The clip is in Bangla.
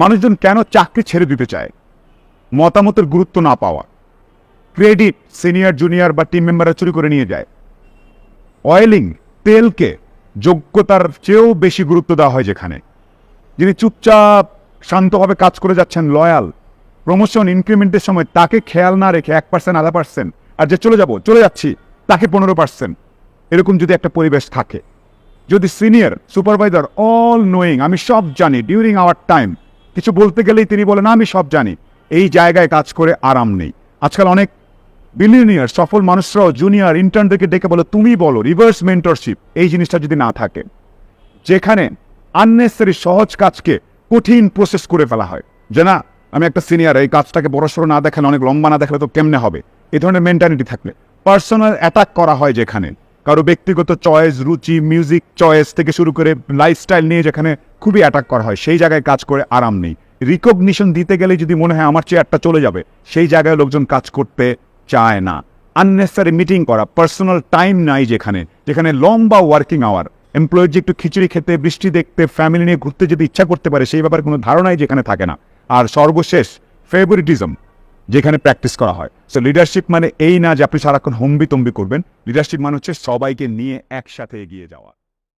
মানুষজন কেন চাকরি ছেড়ে দিতে চায়? মতামতের গুরুত্ব না পাওয়া। ক্রেডিট সিনিয়র, জুনিয়র বা টিম মেম্বাররা চুরি করে নিয়ে যায়। অয়েলিং তেলকে যোগ্যতার চেয়েও বেশি গুরুত্ব দেওয়া হয় যেখানে। যিনি চুপচাপ শান্তভাবে কাজ করে যাচ্ছেন, লয়াল, প্রমোশন, ইনক্রিমেন্টের সময় তাকে খেয়াল না রেখে এক পার্সেন্ট, আধা পার্সেন্ট, আর যে চলে যাব, চলে যাচ্ছি, তাকে পনেরো পার্সেন্ট, এরকম যদি একটা পরিবেশ থাকে। যদি সিনিয়র, সুপারভাইজার অল নোয়িং আমি সব জানি ডিউরিং আওয়ার টাইম কিছু বলতে গেলেই তিনি বলেন, আমি সব জানি। এই জায়গায় কাজ করে আরাম নেই। আজকাল অনেক বিলিয়নিয়ার সফল মানুষরাও জুনিয়র ইন্টার্নদেরকে ডেকে বলো, তুমি বলো রিভার্স মেন্টরশিপ এই জিনিসটা যদি না থাকে, যেখানে আননেসারি সহজ কাজকে কঠিন প্রসেস করে ফেলা হয়। যে না, আমি একটা সিনিয়র এই কাজটাকে বড়সড় না দেখালে, অনেক লম্বা না দেখালে তো কেমনে হবে? এই ধরনের মেন্টালিটি থাকলে। পার্সোনাল অ্যাটাক করা হয় যেখানে। কারও ব্যক্তিগত চয়েস রুচি মিউজিক চয়েস থেকে শুরু করে লাইফস্টাইল নিয়ে যেখানে খুবই অ্যাটাক করা হয়। সেই জায়গায় কাজ করে আরাম নেই। রিকগনিশন দিতে গেলে যদি মনে হয় আমার চেয়ারটা চলে যাবে, সেই জায়গায় লোকজন কাজ করতে চায় না। আননেসারি মিটিং করা পার্সোনাল টাইম নাই যেখানে। যেখানে লম্বা ওয়ার্কিং আওয়ার এমপ্লয়ের যে একটু খিচুড়ি খেতে, বৃষ্টি দেখতে ফ্যামিলি নিয়ে ঘুরতে যদি ইচ্ছা করতে পারে, সেই ব্যাপারে কোনো ধারণাই যেখানে থাকে না। আর সর্বশেষ ফেভারিটিজম যেখানে প্র্যাকটিস করা হয়। সো লিডারশিপ মানে এই না যে আপনি সারাক্ষণ হম্বি তম্বি করবেন। লিডারশিপ মানে হচ্ছে সবাইকে নিয়ে একসাথে এগিয়ে যাওয়া।